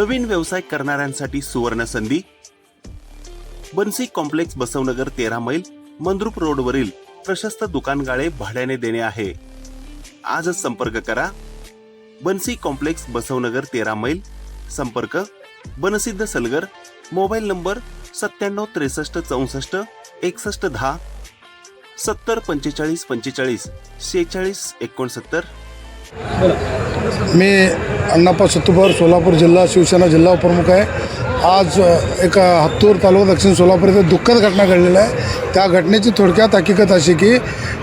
नवीन व्यवसाय करणाऱ्यांसाठी सुवर्ण संधी? बन्सी कॉम्प्लेक्स बसवनगर तेरा मैल मंद्रुप रोडवरील प्रशस्त दुकानगाळे भाड्याने देणे आहे. आजच संपर्क करा. बन्सी कॉम्प्लेक्स बसवनगर तेरा मैल संपर्क बनसिद्ध सलगर मोबाईल नंबर सत्त्याण्णव त्रेसष्ट चौसष्ट एकसष्ट दहा सत्तर पंचेचाळीस पंचेचाळीस शेहेचाळीस एकोणसत्तर मी अण्णाप्पा सत्तूपर सोलापूर जिल्हा शिवसेना जिल्हा उपप्रमुख आहे. आज एक एका हत्तूर तालुका दक्षिण सोलापूर इथे दुःखद घटना घडलेली आहे. त्या घटनेची थोडक्यात हकीकत अशी की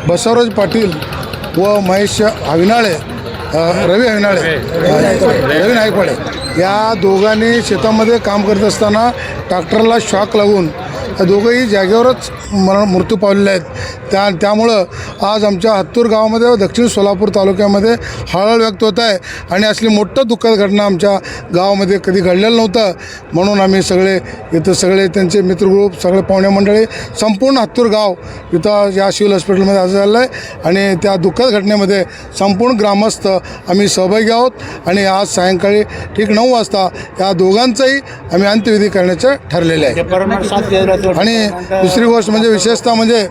बसवराज पाटील व महेश हविनाळे रवी हविनाळे रवी नायकवाडे या दोघांनी शेतामध्ये काम करत असताना ट्रॅक्टरला शॉक लागून या दोघंही जागेवरच मरण मृत्यू पावलेले आहेत. त्या त्यामुळं आज आमच्या हत्तूर गावामध्ये व दक्षिण सोलापूर तालुक्यामध्ये हळहळ व्यक्त होत आहे आणि असली मोठं दुःखद घटना आमच्या गावामध्ये कधी घडलेलं नव्हतं. म्हणून आम्ही सगळे इथं सगळे त्यांचे मित्रग्रुप सगळे पाहुणे मंडळी संपूर्ण हत्तूर गाव इथं या सिव्हिल हॉस्पिटलमध्ये आज झालं आहे आणि त्या दुःखद घटनेमध्ये संपूर्ण ग्रामस्थ आम्ही सहभागी आहोत आणि आज सायंकाळी ठीक नऊ वाजता या दोघांचाही आम्ही अंत्यविधी करण्याचं ठरलेलं आहे. आणि दुसरी गोष्ट म्हणजे विशेषतः म्हणजे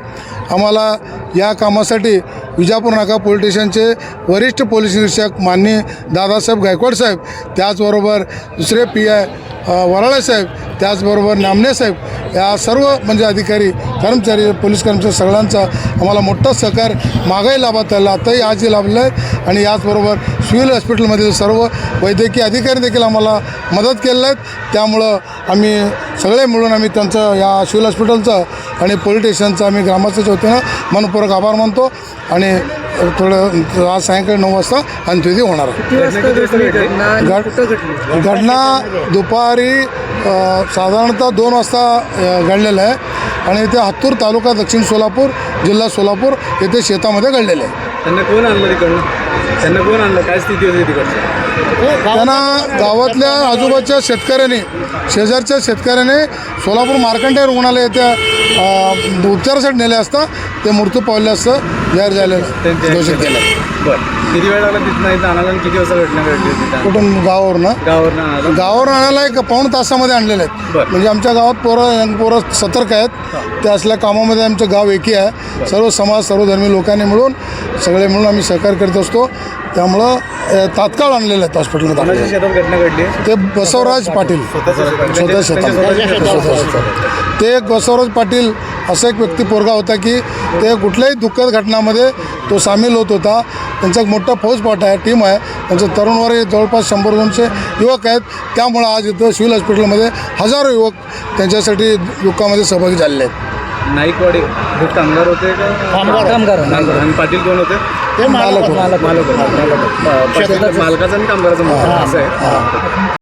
आम्हाला या कामासाठी विजापूर नाका पोलीस स्टेशनचे वरिष्ठ पोलीस निरीक्षक माननीय दादासाहेब गायकवाड साहेब त्याचबरोबर दुसरे पी आय वराळे साहेब त्याचबरोबर नामणे साहेब या सर्व म्हणजे अधिकारी कर्मचारी पोलीस कर्मचारी सगळ्यांचा आम्हाला मोठा सहकार मागाही लाभत आला आताही आजही लाभलं आहे. आणि याचबरोबर सिव्हिल हॉस्पिटलमधील सर्व वैद्यकीय अधिकारी देखील आम्हाला मदत केलेलं आहेत त्यामुळं आम्ही सगळे मिळून आम्ही त्यांचं या सिव्हिल हॉस्पिटलचं आणि पोलीस स्टेशनचं आम्ही ग्रामस्थाच्या वतीनं मनपूर्वक आभार मानतो आणि थोडं आज सायंकाळी नऊ वाजता अंत्यविधी होणार आहे. घटना? दुपारी साधारणतः दोन वाजता घडलेलं आहे. आणि ते हत्तूर तालुका दक्षिण सोलापूर जिल्हा सोलापूर येथे शेतामध्ये घडलेलं आहे. त्यांना कोण आणलं तिकडून? त्यांना कोण आणलं? काय स्थिती होती तिकडची? त्यांना गावातल्या आजूबाजूच्या शेतकऱ्यांनी शेजारच्या शेतकऱ्याने सोलापूर मार्कंडेय रुग्णालय येथे अ, उपचारासाठी नेले असता ते मृत्यू पावले असतं जाहीर झालेलं घोषित केलं. बरं. किती वेळ लागला तिथं इथं आणायला आणि किती वाजता घटना घडली होती तिथं? कुठून? गावावरनं. गावावरून आणायला? गावावर आणायला एक पाऊण तासामध्ये आणलेले आहेत. बरं. म्हणजे आमच्या गावात पोरं यंग पोरं सतर्क आहेत. त्या असल्या कामामध्ये आमचं गाव एकी आहे. सर्व समाज सर्व धर्मी लोकांनी मिळून सगळे मिळून आम्ही सहकार्य करत असतो. त्यामुळं तात्काळ आणलेले आहेत हॉस्पिटलमध्ये. शेतात घटना घडली? ते बसवराज पाटील. स्वतः शेतात ते एक बसवराज पाटील असा एक व्यक्ती पोरगा होता की ते कुठल्याही दुःखद घटनामध्ये तो सामील होत होता. त्यांचा एक मोठा फौजपाठ आहे टीम आहे. त्यांचं तरुणवारी जवळपास शंभर दोनशे युवक आहेत. त्यामुळं आज इथं सिव्हिल हॉस्पिटलमध्ये हजारो युवक त्यांच्यासाठी दुःखामध्ये सहभागी झालेले आहेत. नाईकवाडी हे कामगार होते का? कामगार कामगार आणि पाटील कोण होते? ते मालक होते. मालक होते. मालकाचा आणि कामगाराचा असं आहे.